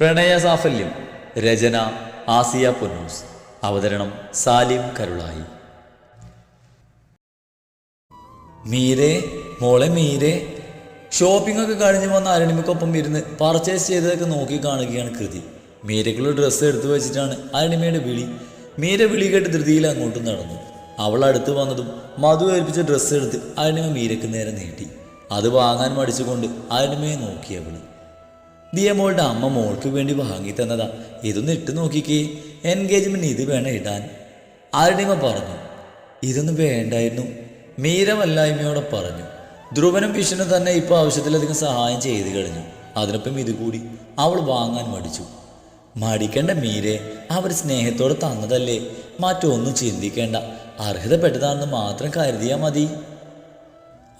പ്രണയ സാഫല്യം രചന ആസിയ പൊന്നൂസ് അവതരണം സാലിം കരുളായി. മീരെ മോളെ മീരെ ഷോപ്പിംഗ് ഒക്കെ കഴിഞ്ഞ് വന്ന അരുണിമയ്ക്കൊപ്പം ഇരുന്ന് പർച്ചേസ് ചെയ്തതൊക്കെ നോക്കി കാണുകയാണ് കൃതി. മീരക്കുള്ള ഡ്രസ്സ് എടുത്തു വെച്ചിട്ടാണ് അരുണിമയുടെ വിളി. മീര വിളി കേട്ട് ധൃതിയിൽ അങ്ങോട്ട് നടന്നു. അവൾ അടുത്ത് വന്നതും മധു ഏൽപ്പിച്ച ഡ്രസ്സ് എടുത്ത് അരുണിമ മീരക്ക് നേരെ നീട്ടി. അത് വാങ്ങാൻ മടിച്ചുകൊണ്ട് അരുണിമയെ നോക്കി അവൾ. ദിയമോളുടെ അമ്മ മോൾക്ക് വേണ്ടി വാങ്ങി തന്നതാ. ഇതൊന്ന് ഇട്ട് നോക്കിക്കേ. എൻഗേജ്മെന്റ് ഇത് വേണം ഇടാൻ. അരുണിമ പറഞ്ഞു ഇതൊന്നും വേണ്ടായിരുന്നു. മീരമല്ലായ്മയോടെ പറഞ്ഞു ധ്രുവനും വിഷ്ണു തന്നെ ഇപ്പോൾ ആവശ്യത്തിലധികം സഹായം ചെയ്തു കഴിഞ്ഞു. അതിനൊപ്പം ഇത് കൂടി അവൾ വാങ്ങാൻ മടിച്ചു. മടിക്കേണ്ട മീരെ അവർ സ്നേഹത്തോടെ തന്നതല്ലേ. മറ്റൊന്നും ചിന്തിക്കേണ്ട. അർഹതപ്പെട്ടതാണെന്ന് മാത്രം കരുതിയാൽ മതി.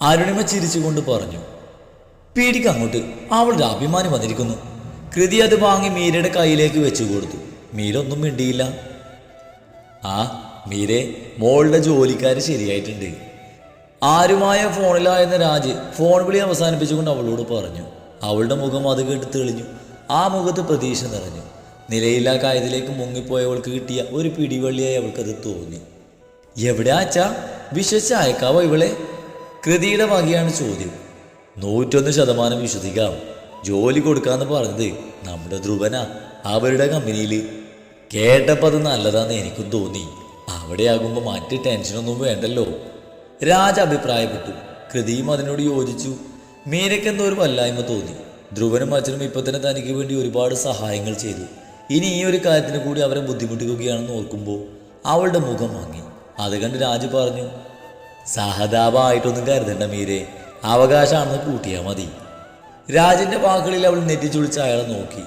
അരുണിമ ചിരിച്ചുകൊണ്ട് പറഞ്ഞു പീടിക്ക് അങ്ങോട്ട്. അവളുടെ അഭിമാനം വന്നിരിക്കുന്നു. കൃതി അത് വാങ്ങി മീരയുടെ കയ്യിലേക്ക് വെച്ചു കൊടുത്തു. മീര ഒന്നും മിണ്ടിയില്ല. ആ മീരെ മോളുടെ ജോലിക്കാർ ശരിയായിട്ടുണ്ട്. ആരുമായ ഫോണിലായെന്ന രാജ് ഫോൺ വിളി അവസാനിപ്പിച്ചുകൊണ്ട് അവളോട് പറഞ്ഞു. അവളുടെ മുഖം അത് കേട്ട് തെളിഞ്ഞു. ആ മുഖത്ത് പ്രതീക്ഷ നിറഞ്ഞു. നിലയില്ലാ കായത്തിലേക്ക് മുങ്ങിപ്പോയവൾക്ക് കിട്ടിയ ഒരു പിടിവള്ളിയായി അവൾക്കത് തോന്നി. എവിടെ അച്ഛ? വിശ്വസിച്ച അയക്കാവോ ഇവളെ? കൃതിയുടെ വകയാണ് ചോദ്യം. നൂറ്റൊന്ന് ശതമാനം വിശ്വസിക്കാം. ജോലി കൊടുക്കാന്ന് പറഞ്ഞത് നമ്മുടെ ധ്രുവന അവരുടെ കമ്പനിയിൽ കേട്ടപ്പോൾ അത് നല്ലതാന്ന് എനിക്കും തോന്നി. അവിടെയാകുമ്പോൾ മറ്റ് ടെൻഷനൊന്നും വേണ്ടല്ലോ. രാജ അഭിപ്രായപ്പെട്ടു. കൃതിയും അതിനോട് യോജിച്ചു. മീനയ്ക്ക് എന്തോ ഒരു വല്ലായ്മ തോന്നി. ധ്രുവനും അച്ഛനും ഇപ്പൊ തന്നെ തനിക്ക് വേണ്ടി ഒരുപാട് സഹായങ്ങൾ ചെയ്തു. ഇനി ഈ ഒരു കാര്യത്തിന് കൂടി അവരെ ബുദ്ധിമുട്ടിക്കുകയാണെന്ന് ഓർക്കുമ്പോൾ അവളുടെ മുഖം വാങ്ങി അത് കണ്ട് രാജു പറഞ്ഞു സഹതാപമായിട്ടൊന്നും കരുതണ്ട മീരെ. അവകാശമാണെന്ന് കൂട്ടിയാൽ മതി. രാജന്റെ വാക്കുകളിൽ അവൾ നെറ്റിച്ചുളിച്ച് അയാളെ നോക്കി.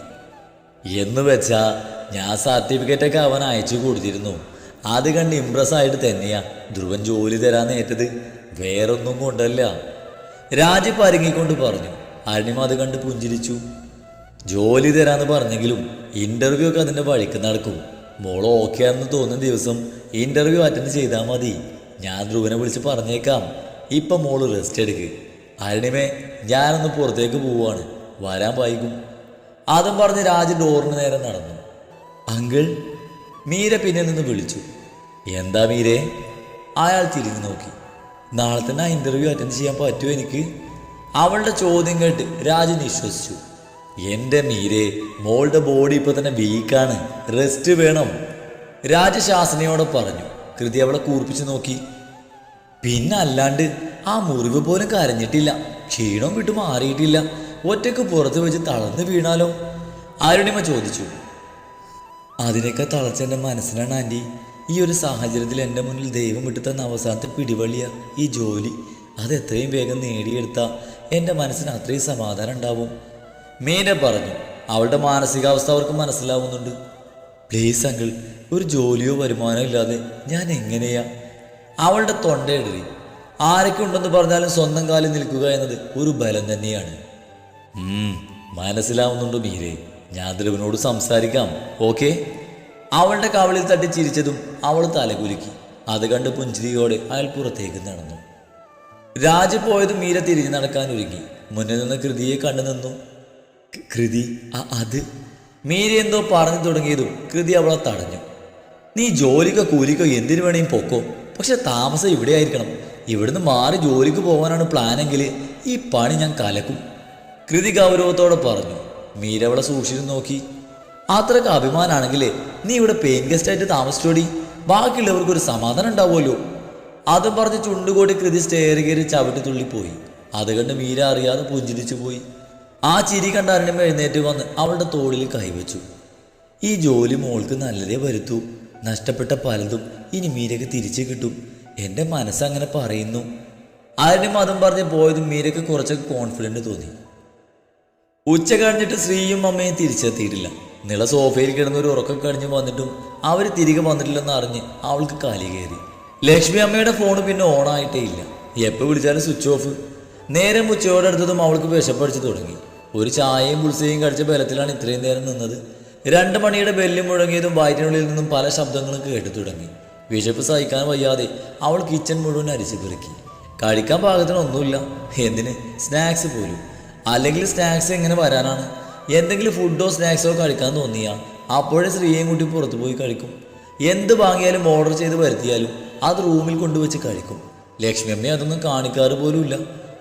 എന്ന് വെച്ചാ ഞാൻ സർട്ടിഫിക്കറ്റൊക്കെ അവൻ അയച്ചു കൊടുത്തിരുന്നു. അത് കണ്ട് ഇമ്പ്രസ് ആയിട്ട് തന്നെയാ. ധ്രുവൻ ജോലി തരാൻ ഏറ്റത് വേറൊന്നും കൊണ്ടല്ല. രാജി പരുങ്ങിക്കൊണ്ട് പറഞ്ഞു. അരുണിമ അത് കണ്ട് പുഞ്ചിരിച്ചു. ജോലി തരാന്ന് പറഞ്ഞെങ്കിലും ഇന്റർവ്യൂ ഒക്കെ അതിന്റെ വഴിക്ക് നടക്കും. മോൾ ഓക്കെ ആണെന്ന് തോന്നുന്ന ദിവസം ഇന്റർവ്യൂ അറ്റൻഡ് ചെയ്താൽ മതി. ഞാൻ ധ്രുവനെ വിളിച്ച് പറഞ്ഞേക്കാം. ഇപ്പൊ മോൾ റെസ്റ്റ് എടുക്ക്. അരുണിമേ ഞാനൊന്ന് പുറത്തേക്ക് പോവുകയാണ്. വരാൻ വൈകും. അതും പറഞ്ഞ് രാജ ഡോറിന് നേരം നടന്നു. അങ്കിൾ മീര പിന്നെ നിന്ന് വിളിച്ചു. എന്താ മീരെ? അയാൾ തിരിഞ്ഞു നോക്കി. നാളെ തന്നെ ആ ഇന്റർവ്യൂ അറ്റൻഡ് ചെയ്യാൻ പറ്റുമോ എനിക്ക്? അവളുടെ ചോദ്യം കേട്ട് രാജു വിശ്വസിച്ചു. എന്റെ മീരെ മോളുടെ ബോഡി ഇപ്പൊ തന്നെ വീക്കാണ് റെസ്റ്റ് വേണം. രാജശാസനയോടെ പറഞ്ഞു. കൃതി അവളെ കൂർപ്പിച്ചു നോക്കി. പിന്നെ അല്ലാണ്ട് ആ മുറിവ് പോലും കരഞ്ഞിട്ടില്ല. ക്ഷീണം വിട്ട് മാറിയിട്ടില്ല. ഒറ്റയ്ക്ക് പുറത്ത് വെച്ച് തളർന്ന് വീണാലോ? ആരുണിമ ചോദിച്ചു. അതിനൊക്കെ തളച്ച എന്റെ മനസ്സിലാണ് ആന്റി. ഈ ഒരു സാഹചര്യത്തിൽ എന്റെ മുന്നിൽ ദൈവം വിട്ടു തന്ന അവസാനത്തെ പിടിവള്ളിയ ഈ ജോലി. അത് എത്രയും വേഗം നേടിയെടുത്ത എന്റെ മനസ്സിന് അത്രയും സമാധാനം ഉണ്ടാവും. മീന പറഞ്ഞു അവളുടെ മാനസികാവസ്ഥ അവർക്ക് മനസ്സിലാവുന്നുണ്ട്. പ്ലീസ് അങ്കിൾ ഒരു ജോലിയോ വരുമാനമോ ഇല്ലാതെ ഞാൻ എങ്ങനെയാ അവളുടെ തൊണ്ട എഴുതി. ആരൊക്കെ ഉണ്ടെന്ന് പറഞ്ഞാലും സ്വന്തം കാലിൽ നിൽക്കുക എന്നത് ഒരു ബലം തന്നെയാണ്. മനസ്സിലാവുന്നുണ്ടോ മീരെ? ഞാൻ ധ്രുവനോട് സംസാരിക്കാം. ഓക്കെ? അവളുടെ കവളിൽ തട്ടി ചിരിച്ചതും അവൾ തലകുലുക്കി. അത് കണ്ട് പുഞ്ചിരിയോടെ അയാൾ പുറത്തേക്ക് നടന്നു. രാജ് പോയത് മീര തിരിഞ്ഞു നടക്കാൻ ഒരുങ്ങി. മുന്നിൽ നിന്ന് കൃതിയെ കണ്ടു നിന്നു. കൃതി അത്? മീര എന്തോ പറഞ്ഞു തുടങ്ങിയതും കൃതി അവളെ തടഞ്ഞു. നീ ജോലിക്കോ കൂലിക്കോ എന്തിനു വേണേലും പൊക്കോ? പക്ഷെ താമസം ഇവിടെ ആയിരിക്കണം ഇവിടുന്ന് മാറി ജോലിക്ക് പോകാനാണ് പ്ലാനെങ്കിൽ ഈ പണി ഞാൻ കലക്കും. കൃതി ഗൗരവത്തോടെ പറഞ്ഞു മീരവളെ സൂക്ഷിച്ചു നോക്കി. അത്രയ്ക്ക് അഭിമാനാണെങ്കിൽ നീ ഇവിടെ പെയിൻ ഗസ്റ്റായിട്ട് താമസിച്ചോടി. ബാക്കിയുള്ളവർക്ക് ഒരു സമാധാനം ഉണ്ടാവുമല്ലോ. അതും പറഞ്ഞ് ചുണ്ടുകൂടി കൃതി സ്റ്റെയർ കയറി ചവിട്ടി തുള്ളിപ്പോയി അത് കണ്ട് മീര അറിയാതെ പുഞ്ചിരിച്ചു പോയി. ആ ചിരി കണ്ട അരുണിമ എഴുന്നേറ്റ് വന്ന് അവളുടെ തോളിൽ കൈവച്ചു. ഈ ജോലി മോൾക്ക് നല്ലതേ വരുത്തൂ. നഷ്ടപ്പെട്ട പലതും ഇനി മീരക്ക് തിരിച്ചു കിട്ടും. എന്റെ മനസ്സങ്ങനെ പറയുന്നു. ആരുടെ മതം പറഞ്ഞ് പോയതും മീരക്ക് കുറച്ചൊക്കെ കോൺഫിഡന്റ് തോന്നി. ഉച്ച കഴിഞ്ഞിട്ട് ശ്രീയും അമ്മയും തിരിച്ചെത്തിയിട്ടില്ല. നിള സോഫയിൽ കിടന്ന് ഒരു ഉറക്കം കഴിഞ്ഞ് വന്നിട്ടും അവർ തിരികെ വന്നിട്ടില്ലെന്ന് അറിഞ്ഞ് അവൾക്ക് കാലി കയറി. ലക്ഷ്മി അമ്മയുടെ ഫോൺ പിന്നെ ഓണായിട്ടേ ഇല്ല. എപ്പോൾ വിളിച്ചാലും സ്വിച്ച് ഓഫ് നേരം ഉച്ചയോടടുത്തതും അവൾക്ക് വിശപ്പടിച്ചു തുടങ്ങി. ഒരു ചായയും പുളിസയും കഴിച്ച ബലത്തിലാണ് ഇത്രയും നേരം നിന്നത്. രണ്ട് മണിയുടെ ബെല്ലും മുഴങ്ങിയതും വയറ്റിനുള്ളിൽ നിന്നും പല ശബ്ദങ്ങളും കേട്ടു തുടങ്ങി. വിശപ്പ് സഹിക്കാൻ വയ്യാതെ അവൾ കിച്ചൺ മുഴുവൻ അരിച്ചു പെറുക്കി. കഴിക്കാൻ പാകത്തിനൊന്നുമില്ല എന്തിന്? സ്നാക്സ് പോലും. അല്ലെങ്കിൽ സ്നാക്സ് എങ്ങനെ വരാനാണ്? എന്തെങ്കിലും ഫുഡോ സ്നാക്സോ കഴിക്കാൻ തോന്നിയാൽ അപ്പോഴേ സ്ത്രീയെയും കൂട്ടി പുറത്തു പോയി കഴിക്കും. എന്ത് വാങ്ങിയാലും ഓർഡർ ചെയ്ത് വരുത്തിയാലും അത് റൂമിൽ കൊണ്ടുവച്ച് കഴിക്കും. ലക്ഷ്മി അമ്മയെ അതൊന്നും കാണിക്കാറ് പോലുമില്ല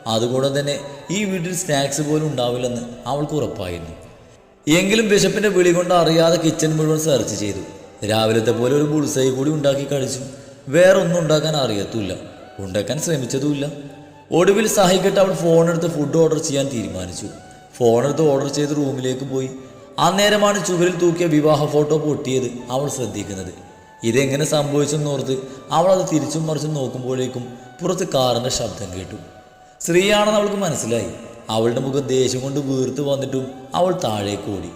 അതുകൂടെ തന്നെ ഈ വീട്ടിൽ സ്നാക്സ് പോലും ഉണ്ടാവില്ലെന്ന് അവൾക്ക് ഉറപ്പായിരുന്നു. എങ്കിലും ബിഷപ്പിന്റെ വിളി കൊണ്ട് അറിയാതെ കിച്ചൺ മുഴുവൻ സെർച്ച് ചെയ്തു. രാവിലത്തെ പോലെ ഒരു ബുൾസൈ കൂടി ഉണ്ടാക്കി കഴിച്ചു. വേറെ ഒന്നും ഉണ്ടാക്കാൻ അറിയത്തുമില്ല. ഉണ്ടാക്കാൻ ശ്രമിച്ചതുമില്ല. ഒടുവിൽ സഹായിക്കട്ടെ അവൾ ഫോണെടുത്ത് ഫുഡ് ഓർഡർ ചെയ്യാൻ തീരുമാനിച്ചു. ഫോണെടുത്ത് ഓർഡർ ചെയ്ത് റൂമിലേക്ക് പോയി. അന്നേരമാണ് ചുവരിൽ തൂക്കിയ വിവാഹ ഫോട്ടോ പൊട്ടിയത് അവൾ ശ്രദ്ധിക്കുന്നത്. ഇതെങ്ങനെ സംഭവിച്ചെന്നോർത്ത് അവൾ അത് തിരിച്ചും മറിച്ചും നോക്കുമ്പോഴേക്കും പുറത്ത് കാറിന്റെ ശബ്ദം കേട്ടു. സ്ത്രീയാണെന്ന് അവൾക്ക് മനസ്സിലായി. അവളുടെ മുഖം ദേഷ്യം കൊണ്ട് വീർത്ത് വന്നിട്ടും അവൾ താഴേക്ക് ഓടി.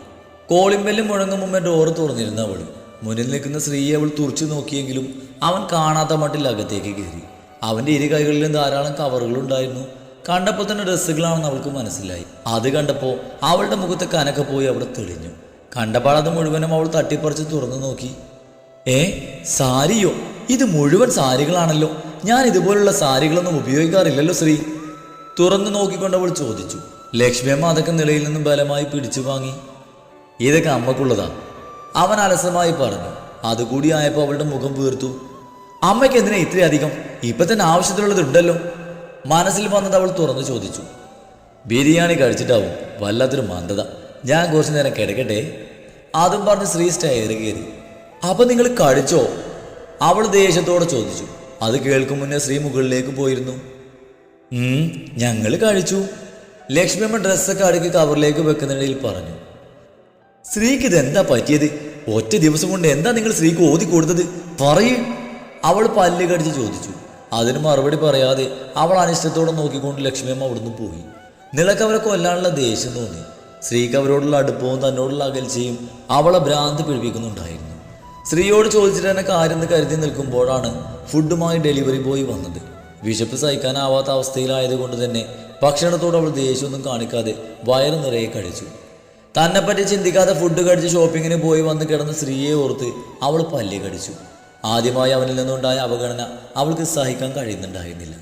കോളിംഗ് മുഴങ്ങും മുമ്പേ ഡോറ് തുറന്നിരുന്ന അവൾ. മുന്നിൽ നിൽക്കുന്ന സ്ത്രീയെ അവൾ തുറച്ചു നോക്കിയെങ്കിലും അവൻ കാണാത്ത മട്ടിൽ അകത്തേക്ക് കയറി. അവന്റെ ഇരു കൈകളിലും ധാരാളം കവറുകൾ ഉണ്ടായിരുന്നു. കണ്ടപ്പോൾ തന്നെ ഡ്രസ്സുകളാണെന്ന് അവൾക്ക് മനസ്സിലായി. അത് കണ്ടപ്പോൾ അവളുടെ മുഖത്തെ കനക്കെ പോയി അവിടെ തെളിഞ്ഞു. കണ്ടപാടത് മുഴുവനും അവൾ തട്ടിപ്പറിച്ച് തുറന്നു നോക്കി. ഏ സാരിയോ? ഇത് മുഴുവൻ സാരികളാണല്ലോ. ഞാൻ ഇതുപോലുള്ള സാരികളൊന്നും ഉപയോഗിക്കാറില്ലല്ലോ ശ്രീ തുറന്നു നോക്കിക്കൊണ്ട് അവൾ ചോദിച്ചു. ലക്ഷ്മിയമ്മ അതൊക്കെ നിലയിൽ നിന്നും ബലമായി പിടിച്ചു വാങ്ങി. ഇതൊക്കെ അമ്മക്കുള്ളതാ. അവൻ അലസമായി പറഞ്ഞു. അതുകൂടി ആയപ്പോൾ അവളുടെ മുഖം വീർത്തു. അമ്മയ്ക്ക് എന്തിനാ ഇത്രയധികം ഇപ്പൊ തന്നെ ആവശ്യത്തിനുള്ളതുണ്ടല്ലോ മനസ്സിൽ വന്നത് അവൾ തുറന്നു ചോദിച്ചു. ബിരിയാണി കഴിച്ചിട്ടാവും വല്ലാത്തൊരു മന്ദത. ഞാൻ കുറച്ച് നേരം കിടക്കട്ടെ. അതും പറഞ്ഞ് ശ്രീ സ്റ്റയർ കയറി. അപ്പൊ നിങ്ങൾ കഴിച്ചോ? അവൾ ദേഷ്യത്തോടെ ചോദിച്ചു. അത് കേൾക്കും മുന്നേ ശ്രീ മുകളിലേക്ക് പോയിരുന്നു. ഞങ്ങൾ കഴിച്ചു. ലക്ഷ്മിയമ്മ ഡ്രസ്സൊക്കെ അടുക്കി കവറിലേക്ക് വെക്കുന്നതിനിടയിൽ പറഞ്ഞു. സ്ത്രീക്ക് ഇതെന്താ പറ്റിയത്? ഒറ്റ ദിവസം കൊണ്ട് എന്താ നിങ്ങൾ സ്ത്രീക്ക് ഓതി കൊടുത്തത്? പറയൂ. അവൾ പല്ല് കടിച്ച് ചോദിച്ചു. അതിന് മറുപടി പറയാതെ അവൾ അനിഷ്ടത്തോടെ നോക്കിക്കൊണ്ട് ലക്ഷ്മിയമ്മ അവിടുന്ന് പോയി. നിലയ്ക്ക് അവരെ കൊല്ലാനുള്ള ദേഷ്യം തോന്നി. സ്ത്രീക്ക് അവരോടുള്ള അടുപ്പവും തന്നോടുള്ള അകൽച്ചയും അവളെ ഭ്രാന്ത് പിടിപ്പിക്കുന്നുണ്ടായിരുന്നു. സ്ത്രീയോട് ചോദിച്ചിട്ട് തന്നെ കാര്യം കരുതി നിൽക്കുമ്പോഴാണ് ഫുഡുമായി ഡെലിവറി ബോയ് വന്നത്. വിശപ്പ് സഹിക്കാനാവാത്ത അവസ്ഥയിലായതുകൊണ്ട് തന്നെ ഭക്ഷണത്തോട് അവൾ ദേഷ്യമൊന്നും കാണിക്കാതെ വയറ് നിറയെ കഴിച്ചു. തന്നെപ്പറ്റി ചിന്തിക്കാതെ ഫുഡ് കഴിച്ച് ഷോപ്പിങ്ങിന് പോയി വന്ന് കിടന്ന സ്ത്രീയെ ഓർത്ത് അവൾ പല്ലി കടിച്ചു. ആദ്യമായി അവനിൽ നിന്നുണ്ടായ അവഗണന അവൾക്ക് സഹിക്കാൻ കഴിയുന്നുണ്ടായിരുന്നില്ല.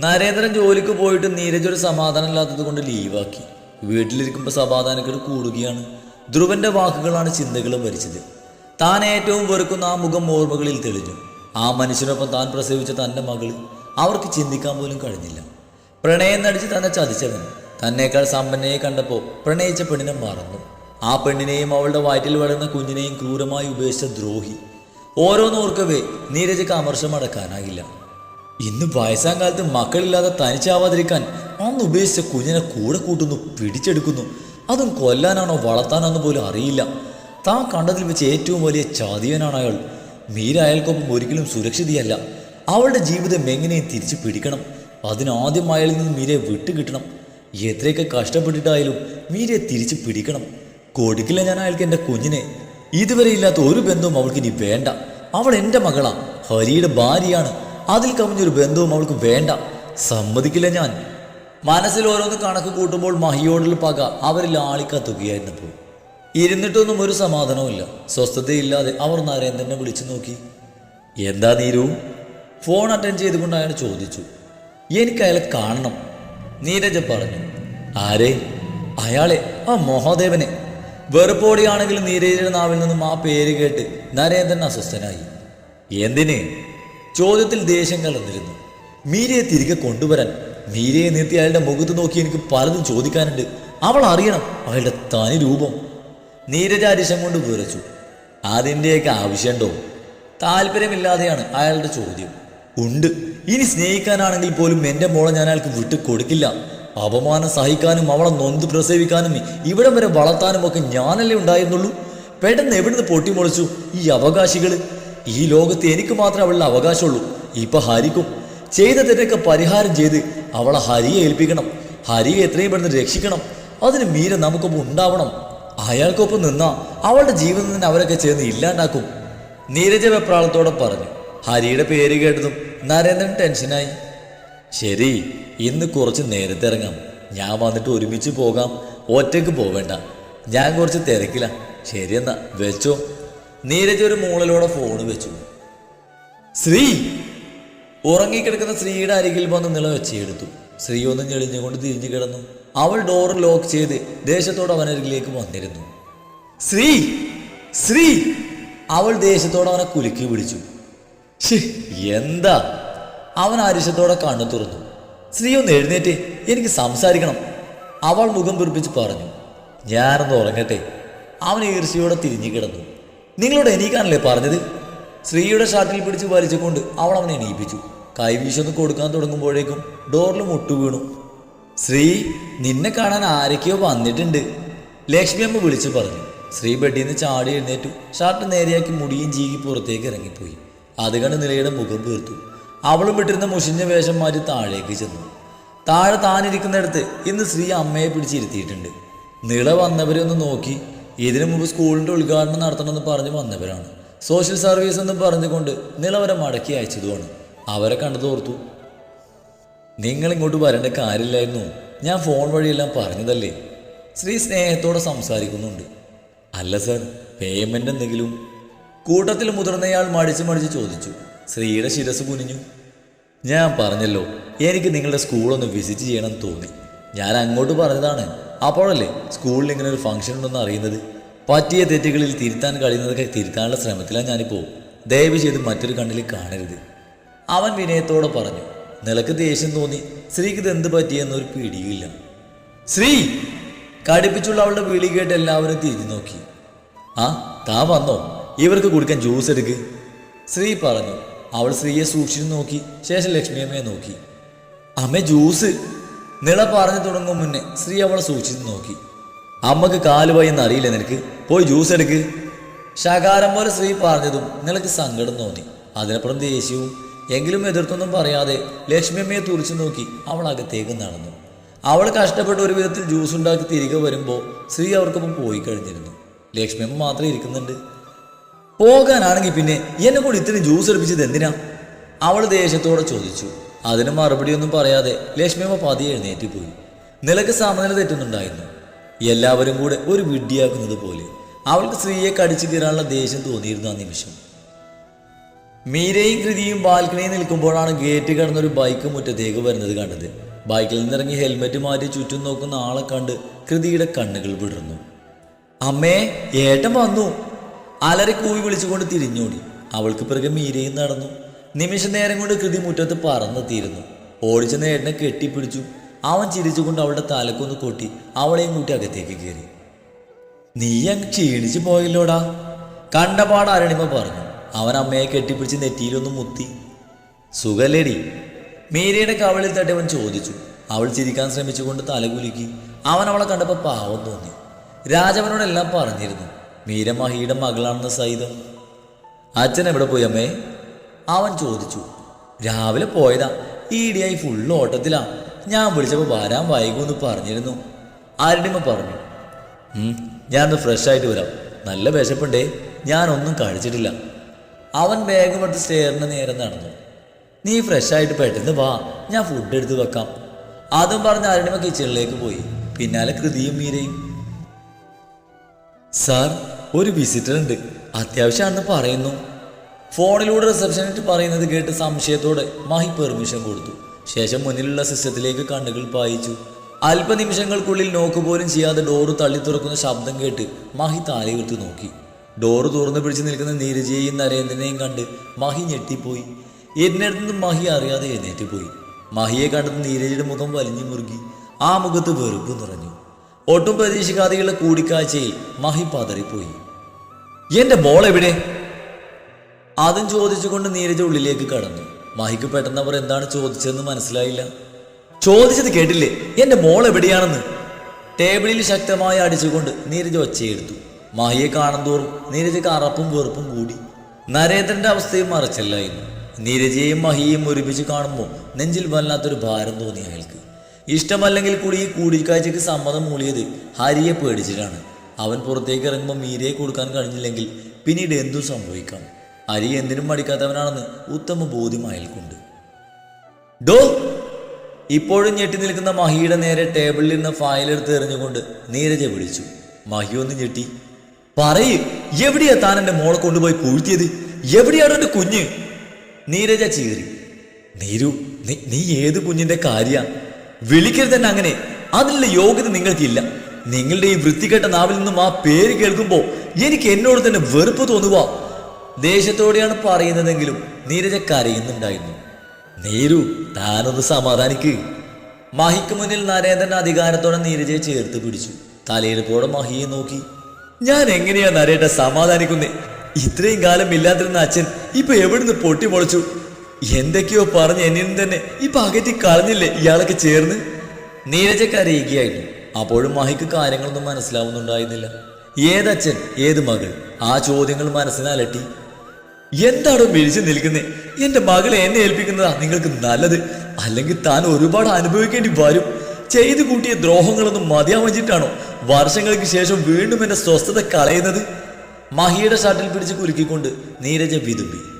നരേന്ദ്രൻ ജോലിക്ക് പോയിട്ട് നീരജ് ഒരു സമാധാനം ഇല്ലാത്തത് കൊണ്ട് ലീവാക്കി വീട്ടിലിരിക്കുമ്പോൾ സമാധാനക്കേട് കൂടുകയാണ്. ധ്രുവന്റെ വാക്കുകളാണ് ചിന്തകളും ഭരിച്ചത് താൻ ഏറ്റവും വെറുക്കുന്ന ആ മുഖം ഓർമ്മകളിൽ തെളിഞ്ഞു. ആ മനുഷ്യനൊപ്പം താൻ പ്രസവിച്ച തന്റെ മകൾ അവർക്ക് ചിന്തിക്കാൻ പോലും കഴിഞ്ഞില്ല. പ്രണയം നടിച്ച് തന്നെ ചതിച്ചവൻ. തന്നേക്കാൾ സമ്പന്നയെ കണ്ടപ്പോൾ പ്രണയിച്ച പെണ്ണിനെ മറന്നു. ആ പെണ്ണിനെയും അവളുടെ വയറ്റിൽ വളർന്ന കുഞ്ഞിനെയും ക്രൂരമായി ഉപേക്ഷിച്ച ദ്രോഹി. ഓരോന്നോർക്കവേ നീരജക്ക് അമർഷം അടക്കാനാകില്ല ഇന്ന് വയസ്സാം കാലത്ത് മക്കളില്ലാതെ തനിച്ചാവാതിരിക്കാൻ അന്ന് ഉപേക്ഷിച്ച കുഞ്ഞിനെ കൂടെ കൂട്ടുന്നു പിടിച്ചെടുക്കുന്നു. അതും കൊല്ലാനാണോ വളർത്താനാണെന്ന് പോലും അറിയില്ല. താൻ കണ്ടതിൽ വെച്ച് ഏറ്റവും വലിയ ചാതിയനാണ് അയാൾ. മീര അയാൾക്കൊപ്പം ഒരിക്കലും സുരക്ഷിതയല്ല. അവളുടെ ജീവിതം എങ്ങനെയും തിരിച്ചു പിടിക്കണം. അതിനാദ്യം അയാളിൽ നിന്ന് മീരയെ വിട്ടുകിട്ടണം. എത്രയൊക്കെ കഷ്ടപ്പെട്ടിട്ടായാലും മീരയെ തിരിച്ച് പിടിക്കണം. കൊടുക്കില്ല ഞാൻ അയാൾക്ക് എന്റെ കുഞ്ഞിനെ. ഇതുവരെ ഇല്ലാത്ത ഒരു ബന്ധവും അവൾക്ക് ഇനി വേണ്ട. അവൾ എന്റെ മകളാ. ഹരിയുടെ ഭാര്യയാണ്. അതിൽ കവിഞ്ഞൊരു ബന്ധവും അവൾക്ക് വേണ്ട. സമ്മതിക്കില്ല ഞാൻ. മനസ്സിൽ ഓരോന്ന് കണക്ക് കൂട്ടുമ്പോൾ മഹിയോടുള്ള പക അവരിൽ ആളിക്കത്തുകയായിരുന്നപ്പോൾ. ഇരുന്നിട്ടൊന്നും ഒരു സമാധാനവുമില്ല സ്വസ്ഥതയില്ലാതെ അവർ നരേന്ദ്രനെ വിളിച്ചു നോക്കി. എന്താ നീരു? ഫോൺ അറ്റൻഡ് ചെയ്തുകൊണ്ട് അയാൾ ചോദിച്ചു. എനിക്ക് അയാളെ കാണണം. നീരജ പറഞ്ഞു. ആരെ? അയാളെ. ആ മഹാദേവനെ. വെറുപ്പോടിയാണെങ്കിലും നീരജയുടെ നാവിൽ നിന്നും ആ പേര് കേട്ട് നരേന്ദ്രൻ അസ്വസ്ഥനായി. എന്തിന്? ചോദ്യത്തിൽ ദേഷ്യം കലർന്നിരുന്നു. മീരയെ തിരികെ കൊണ്ടുവരാൻ. മീരയെ നിർത്തി അയാളുടെ മുഖത്ത് നോക്കി എനിക്ക് പലതും ചോദിക്കാനുണ്ട്. അവൾ അറിയണം അയാളുടെ തനി രൂപം. നീരജാരിശം കൊണ്ട് വിറച്ചു അതിന്റെയൊക്കെ ആവശ്യമുണ്ടോ? താല്പര്യമില്ലാതെയാണ് അയാളുടെ ചോദ്യം. ഉണ്ട്. ഇനി സ്നേഹിക്കാനാണെങ്കിൽ പോലും എന്റെ മോളെ ഞാൻ അയാൾക്ക് വിട്ടു കൊടുക്കില്ല അപമാനം സഹിക്കാനും അവളെ നൊന്ത് പ്രസവിക്കാനും ഇവിടം വരെ വളർത്താനും ഒക്കെ ഞാനല്ലേ ഉണ്ടായിരുന്നുള്ളൂ? പെട്ടെന്ന് എവിടുന്ന് പൊട്ടിമുളച്ചു ഈ അവകാശികൾ? ഈ ലോകത്ത് എനിക്ക് മാത്രമേ അവളുടെ അവകാശമുള്ളൂ. ഇപ്പൊ ഹരിക്കും. ചെയ്ത തെറ്റൊക്കെ പരിഹാരം ചെയ്ത് അവളെ ഹരിയെ ഏൽപ്പിക്കണം. ഹരിയെ എത്രയും പെട്ടെന്ന് രക്ഷിക്കണം. അതിന് മീര നമുക്കൊപ്പം ഉണ്ടാവണം. അയാൾക്കൊപ്പം നിന്നാ അവളുടെ ജീവിതം തന്നെ അവരൊക്കെ ചേർന്ന് ഇല്ലാണ്ടാക്കും. നീരജ വെപ്രാളത്തോടെ പറഞ്ഞു. ഹരിയുടെ പേര് കേട്ടതും നരേന്ദ്രൻ ടെൻഷനായി. ശരി. ഇന്ന് കുറച്ച് നേരത്തെ ഇറങ്ങാം. ഞാൻ വന്നിട്ട് ഒരുമിച്ച് പോകാം. ഒറ്റയ്ക്ക് പോവേണ്ട. ഞാൻ കുറച്ച് തിരക്കില്ല ശരിയെന്നാ വെച്ചോ. നീരജ് ഒരു മൂളലോടെ ഫോണ് വെച്ചു. ശ്രീ! ഉറങ്ങിക്കിടക്കുന്ന ശ്രീയുടെ അരികിൽ വന്ന് നില വെച്ചെടുത്തു. സ്ത്രീ ഒന്ന് ഞെളിഞ്ഞുകൊണ്ട് തിരിഞ്ഞു കിടന്നു. അവൾ ഡോർ ലോക്ക് ചെയ്ത് ദേഷ്യത്തോടെ അവനരികിലേക്ക് വന്നിരുന്നു. ശ്രീ! ശ്രീ! അവൾ ദേഷ്യത്തോടെ അവനെ കുലുക്കി പിടിച്ചു. എന്താ? അവൻ അരിശത്തോടെ കണ്ണു തുറന്നു. ശ്രീ ഒന്ന് എഴുന്നേറ്റ് എനിക്ക് സംസാരിക്കണം. അവൾ മുഖം പിറപ്പിച്ച് പറഞ്ഞു ഞാനൊന്ന് ഉറങ്ങട്ടെ. അവൻ ഈർച്ചയോടെ തിരിഞ്ഞു കിടന്നു. നിങ്ങളോട് എണീക്കാനല്ലേ പറഞ്ഞത്? സ്ത്രീയുടെ ഷർട്ടിൽ പിടിച്ച് വലിച്ചുകൊണ്ട് അവൾ അവനെ എണീപ്പിച്ചു. കൈവീശൊന്ന് കൊടുക്കാൻ തുടങ്ങുമ്പോഴേക്കും ഡോറിൽ മുട്ടു വീണു. ശ്രീ നിന്നെ കാണാൻ ആരൊക്കെയോ വന്നിട്ടുണ്ട് ലക്ഷ്മി അമ്മ വിളിച്ചു പറഞ്ഞു. ശ്രീ ബെഡിൽ നിന്ന് ചാടി എഴുന്നേറ്റു. ഷർട്ട് നേരെയാക്കി മുടിയും ജീകി പുറത്തേക്ക് ഇറങ്ങിപ്പോയി. അത് കണ്ട് നിലയുടെ മുഖം വീർത്തു. അവളും വിട്ടിരുന്ന മുഷിഞ്ഞ വേഷം മാറ്റി താഴേക്ക് ചെന്നു. താഴെ താനിരിക്കുന്നിടത്ത് ഇന്ന് സ്ത്രീ അമ്മയെ പിടിച്ചിരുത്തിയിട്ടുണ്ട്. നിള വന്നവരെ ഒന്ന് നോക്കി. ഇതിനു മുമ്പ് സ്കൂളിന്റെ ഉദ്ഘാടനം നടത്തണമെന്ന് പറഞ്ഞ് വന്നവരാണ്. സോഷ്യൽ സർവീസ് എന്ന് പറഞ്ഞുകൊണ്ട് നിളവരെ മടക്കി അയച്ചതുമാണ് അവരെ കണ്ടു തോർത്തു നിങ്ങൾ ഇങ്ങോട്ട് വരേണ്ട കാര്യമില്ലായിരുന്നു. ഞാൻ ഫോൺ വഴിയെല്ലാം പറഞ്ഞതല്ലേ? സ്ത്രീ സ്നേഹത്തോടെ സംസാരിക്കുന്നുണ്ട്. അല്ല സർ പേയ്മെന്റ് എന്തെങ്കിലും? കൂട്ടത്തിൽ മുതിർന്നയാൾ മടിച്ച് മടിച്ച് ചോദിച്ചു. ശ്രീയുടെ ശിരസ് കുനിഞ്ഞു. ഞാൻ പറഞ്ഞല്ലോ എനിക്ക് നിങ്ങളുടെ സ്കൂളൊന്ന് വിസിറ്റ് ചെയ്യണം തോന്നി. ഞാൻ അങ്ങോട്ട് പറഞ്ഞതാണ് അപ്പോഴല്ലേ സ്കൂളിൽ ഇങ്ങനെ ഒരു ഫംഗ്ഷൻ ഉണ്ടെന്ന് അറിയുന്നത്? പറ്റിയ തെറ്റുകളിൽ തിരുത്താൻ കഴിയുന്നതൊക്കെ തിരുത്താനുള്ള ശ്രമത്തിലാണ് ഞാനിപ്പോൾ ദയവ് ചെയ്ത് മറ്റൊരു കണ്ണിൽ കാണരുത്. അവൻ വിനയത്തോടെ പറഞ്ഞു നിലയ്ക്ക് ദേഷ്യം തോന്നി. ശ്രീക്ക് ഇത് എന്ത് പറ്റിയെന്നൊരു പിടിയില്ല ശ്രീ! കടുപ്പിച്ചുള്ള അവളുടെ വിളി കേട്ട് എല്ലാവരും തിരിഞ്ഞു നോക്കി. ആ താ വന്നോ? ഇവർക്ക് കുടിക്കാൻ ജ്യൂസ് എടുക്ക്. ശ്രീ പറഞ്ഞു അവൾ സ്ത്രീയെ സൂക്ഷിച്ചു നോക്കി. ശേഷം ലക്ഷ്മിയമ്മയെ നോക്കി. അമ്മ ജ്യൂസ്. നിള പറഞ്ഞു തുടങ്ങും മുന്നേ സ്ത്രീ അവളെ സൂക്ഷിച്ചു നോക്കി. അമ്മയ്ക്ക് കാലുവായി എന്നറിയില്ല നിനക്ക്? പോയി ജ്യൂസ് എടുക്ക്. ശകാരം പോലെ സ്ത്രീ പറഞ്ഞതും നിനക്ക് സങ്കടം തോന്നി. അതിനപ്പുറം ദേഷ്യവും എങ്കിലും എതിർത്തൊന്നും പറയാതെ ലക്ഷ്മിയമ്മയെ തുറിച്ചു നോക്കി അവൾ അകത്തേക്ക് നടന്നു. അവൾ കഷ്ടപ്പെട്ട് ഒരു വിധത്തിൽ ജ്യൂസ് ഉണ്ടാക്കി തിരികെ വരുമ്പോൾ സ്ത്രീ അവർക്കൊപ്പം പോയി കഴിഞ്ഞിരുന്നു. ലക്ഷ്മിയമ്മ മാത്രമേ ഇരിക്കുന്നുണ്ട്. പോകാനാണെങ്കിൽ പിന്നെ എന്നെ കൂടി ഇത്രയും ജ്യൂസ് എടുപ്പിച്ചത് എന്തിനാ? അവൾ ദേഷ്യത്തോടെ ചോദിച്ചു. അതിന് മറുപടിയൊന്നും പറയാതെ ലക്ഷ്മിയമ്മ പതിയെ എഴുന്നേറ്റ് പോയി. നിലയ്ക്ക് സമനില തെറ്റുന്നുണ്ടായിരുന്നു. എല്ലാവരും കൂടെ ഒരു വിഡ്ഢിയാക്കുന്നത് പോലെ അവൾക്ക് സ്ത്രീയെ കടിച്ചു കീറാനുള്ള ദേഷ്യം തോന്നിയിരുന്നു ആ നിമിഷം. മീരയും കൃതിയും ബാൽക്കണിയിൽ നിൽക്കുമ്പോഴാണ് ഗേറ്റ് കടന്നൊരു ബൈക്ക് മുറ്റത്തേക്ക് വരുന്നത് കണ്ടത്. ബൈക്കിൽ നിന്നിറങ്ങി ഹെൽമെറ്റ് മാറ്റി ചുറ്റും നോക്കുന്ന ആളെ കണ്ട് കൃതിയുടെ കണ്ണുകൾ വിടർന്നു. അമ്മേ ഏട്ടൻ വന്നു. അലറി കൂവി വിളിച്ചുകൊണ്ട് തിരിഞ്ഞോടി. അവൾക്ക് പിറകെ മീരയും നടന്നു. നിമിഷ നേരം കൊണ്ട് കൃതി മുറ്റത്ത് പറന്നെത്തിയിരുന്നു. ഓടിച്ച നേരിനെ കെട്ടിപ്പിടിച്ചു. അവൻ ചിരിച്ചുകൊണ്ട് അവളുടെ തലക്കൊന്ന് കൊട്ടി അവളെയും കൂട്ടി അകത്തേക്ക് കയറി. നീ അങ്ങ് ക്ഷീണിച്ചു പോയല്ലോടാ? കണ്ടപാട് അരണിമ പറഞ്ഞു. അവൻ അമ്മയെ കെട്ടിപ്പിടിച്ച് നെറ്റിയിലൊന്ന് മുത്തി. സുഖല്ലേടി? മീരയുടെ കവളിൽ തട്ടി അവൻ ചോദിച്ചു. അവൾ ചിരിക്കാൻ ശ്രമിച്ചുകൊണ്ട് തലകുലുക്കി. അവൻ അവളെ കണ്ടപ്പോൾ പാവം തോന്നി. രാജവനോടെല്ലാം പറഞ്ഞിരുന്നു. മീര മഹിയുടെ മകളാണെന്ന് സൈതം അച്ഛൻ എവിടെ പോയി അമ്മേ? അവൻ ചോദിച്ചു. രാവിലെ പോയതാ. ഈടിയായി ഫുള്ള് ഓട്ടത്തിലാ. ഞാൻ വിളിച്ചപ്പോൾ വരാൻ വൈകുമെന്ന് പറഞ്ഞിരുന്നു. ആരുടെമ്മ പറഞ്ഞു. ഞാൻ ഒന്ന് ഫ്രഷ് ആയിട്ട് വരാം. നല്ല വിശപ്പുണ്ടേ. ഞാനൊന്നും കഴിച്ചിട്ടില്ല. അവൻ ബാഗും എടുത്ത് സ്റ്റേറിന് നേരെ നടന്നു. നീ ഫ്രഷ് ആയിട്ട് പെട്ടെന്ന് വാ. ഞാൻ ഫുഡ് എടുത്ത് വെക്കാം. അതും പറഞ്ഞ് ആരുടെ കിച്ചണിലേക്ക് പോയി. പിന്നാലെ കൃതിയും മീരയും. സാർ ഒരു വിസിറ്റർ ഉണ്ട്. അത്യാവശ്യമാണെന്ന് പറയുന്നു. ഫോണിലൂടെ റിസപ്ഷനിസ്റ്റ് പറയുന്നത് കേട്ട് സംശയത്തോടെ മഹി പെർമിഷൻ കൊടുത്തു. ശേഷം മുന്നിലുള്ള സിസ്റ്റത്തിലേക്ക് കണ്ണുകൾ പായിച്ചു. അല്പനിമിഷങ്ങൾക്കുള്ളിൽ നോക്ക് പോലും ചെയ്യാതെ ഡോറ് തള്ളി തുറക്കുന്ന ശബ്ദം കേട്ട് മഹി താലയുയർത്തി നോക്കി. ഡോറ് തുറന്നു പിടിച്ച് നിൽക്കുന്ന നീരജയെയും നരേന്ദ്രനെയും കണ്ട് മഹി ഞെട്ടിപ്പോയി. നിന്നും മഹി അറിയാതെ എഴുന്നേറ്റ് പോയി. മഹിയെ കണ്ടത് നീരജയുടെ മുഖം വലിഞ്ഞു മുറുകി. ആ മുഖത്ത് വെറുപ്പ് നിറഞ്ഞു. ഒട്ടും പ്രതീക്ഷിക്കാതെയുള്ള കൂടിക്കാഴ്ചയിൽ മഹി പതറിപ്പോയി. എന്റെ ബോൾ എവിടെ? അതും ചോദിച്ചുകൊണ്ട് നീരജ ഉള്ളിലേക്ക് കടന്നു. മഹിക്ക് പെട്ടെന്ന് അവർ എന്താണ് ചോദിച്ചതെന്ന് മനസ്സിലായില്ല. ചോദിച്ചത് കേട്ടില്ലേ? എന്റെ മോൾ എവിടെയാണെന്ന്? ടേബിളിൽ ശക്തമായി അടിച്ചുകൊണ്ട് നീരജ ഒച്ചയെടുത്തു. മഹിയെ കാണുന്തോറും നീരജയ്ക്ക് അറപ്പും വെറുപ്പും കൂടി. നരേന്ദ്രന്റെ അവസ്ഥയും മറച്ചല്ലായിരുന്നു. നീരജയെയും മഹിയെയും ഒരുമിച്ച് കാണുമ്പോൾ നെഞ്ചിൽ വല്ലാത്തൊരു ഭാരം തോന്നി അയാൾക്ക്. ഇഷ്ടമല്ലെങ്കിൽ കൂടി ഈ കൂടിക്കാഴ്ചയ്ക്ക് സമ്മതം മൂളിയത് ഹരിയെ പേടിച്ചിട്ടാണ്. അവൻ പുറത്തേക്ക് ഇറങ്ങുമ്പോൾ മീരയെ കൊടുക്കാൻ കഴിഞ്ഞില്ലെങ്കിൽ പിന്നീട് എന്തും സംഭവിക്കാം. ഹരി എന്തിനും മടിക്കാത്തവനാണെന്ന് ഉത്തമ ബോധ്യം അയാൾക്കുണ്ട് ഡോ ഇപ്പോഴും ഞെട്ടി നിൽക്കുന്ന മഹിയുടെ നേരെ ടേബിളിൽ നിന്ന് ഫയൽ എടുത്ത് എറിഞ്ഞുകൊണ്ട് നീരജ വിളിച്ചു. മഹി ഒന്ന് ഞെട്ടി. പറയ് എവിടെയാ താൻ എന്റെ മോളെ കൊണ്ടുപോയി പൂഴ്ത്തിയത്? എവിടെയാണ് എന്റെ കുഞ്ഞ്? നീരജ ചീറി. നീരു നീ ഏത് കുഞ്ഞിന്റെ കാര്യ? വിളിക്കരുത് തന്നെ അങ്ങനെ. അതിനുള്ള യോഗ്യത നിങ്ങൾക്കില്ല. നിങ്ങളുടെ ഈ വൃത്തികെട്ട നാവിൽ നിന്നും ആ പേര് കേൾക്കുമ്പോൾ എനിക്ക് എന്നോട് തന്നെ വെറുപ്പ് തോന്നുക ദേഷ്യത്തോടെയാണ് പറയുന്നതെങ്കിലും നീരജ കരയുന്നുണ്ടായിരുന്നു നീരു താനൊന്ന് സമാധാനിക്ക്. മഹിക്ക് മുന്നിൽ നരേന്ദ്രൻ അധികാരത്തോടെ നീരജയെ ചേർത്ത് പിടിച്ചു. തലയെടുപ്പോടെ മഹിയെ നോക്കി. ഞാൻ എങ്ങനെയാ നരേട്ട സമാധാനിക്കുന്നേ? ഇത്രയും കാലം ഇല്ലാതിരുന്ന അച്ഛൻ ഇപ്പൊ എവിടുന്ന് പൊട്ടിമുളച്ചു എന്തൊക്കെയോ പറഞ്ഞ് എന്നിൽ നിന്ന് തന്നെ ഇപ്പൊ അകറ്റി കളഞ്ഞില്ലേ ഇയാളൊക്കെ ചേർന്ന്? നീരജ കരയുകയായിരുന്നു അപ്പോഴും മഹിക്ക് കാര്യങ്ങളൊന്നും മനസ്സിലാവുന്നുണ്ടായിരുന്നില്ല. ഏതച്ഛൻ ഏത് മകൾ? ആ ചോദ്യങ്ങൾ മനസ്സിനെ അലട്ടി. എന്താണോ മിഴിച്ചു നിൽക്കുന്നേ? എന്റെ മകളെ എന്നെ ഏൽപ്പിക്കുന്നതാ നിങ്ങൾക്ക് നല്ലത്. അല്ലെങ്കിൽ താൻ ഒരുപാട് അനുഭവിക്കേണ്ടി വരും. ചെയ്തു കൂട്ടിയ ദ്രോഹങ്ങളൊന്നും മതിയാവഞ്ചിട്ടാണോ വർഷങ്ങൾക്ക് ശേഷം വീണ്ടും എന്റെ സ്വസ്ഥത കളയുന്നത്? മഹിയുടെ ഷട്ടിൽ പിടിച്ച് കുലുക്കിക്കൊണ്ട് നീരജ വിതുമ്പി.